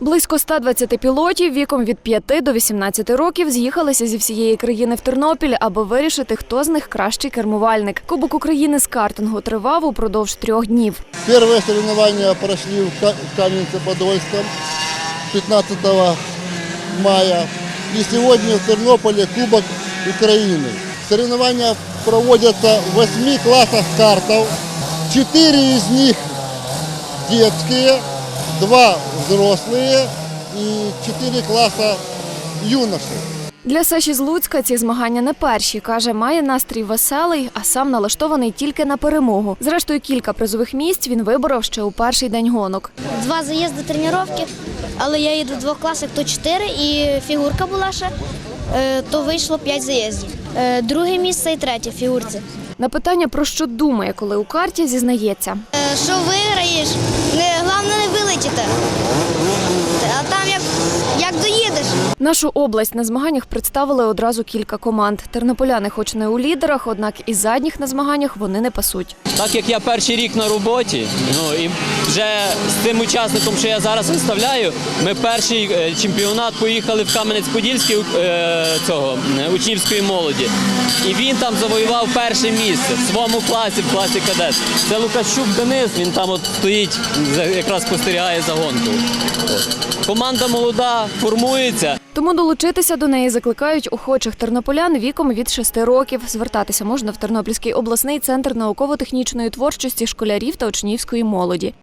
Близько 120 пілотів віком від 5 до 18 років з'їхалися зі всієї країни в Тернопіль, аби вирішити, хто з них кращий кермувальник. Кубок України з картингу тривав упродовж трьох днів. Первые соревнования прошли в Ка- в Каменце-Подольском 15 мая. И сегодня в Тернополе Кубок Украины. Соревнования проводятся в 8 классах картов. Четыре из них детские, два взрослые и четыре класса юношей. Для Саші з Луцька ці змагання не перші. Каже, має настрій веселий, а сам налаштований тільки на перемогу. Зрештою, кілька призових місць він виборов ще у перший день гонок. Два заїзди тренування, але я їду в двох класах, то чотири, і фігурка була ще, е, то вийшло п'ять заїздів. Е, Друге місце і третє фігурці. На питання про що думає, коли у карті зізнається. Е, Що виграєш, не вилетіти. А там як, як доїдеш. Нашу область на змаганнях представили одразу кілька команд. Тернополяни, хоч не у лідерах, однак і задніх на змаганнях вони не пасуть. Так як я перший рік на роботі, ну і вже з тим учасником, що я зараз виставляю, ми перший е, чемпіонат поїхали в Кам'янець-Подільський е, цього е, учнівської молоді. І він там завоював перше місце в своєму класі, в класі кадет. Це Лукащук Денис, він там от стоїть, якраз спостерігає за гонкою. Команда молода, формується. Тому долучитися до неї закликають охочих тернополян віком від 6 років. Звертатися можна в Тернопільський обласний центр науково-технічної творчості школярів та учнівської молоді.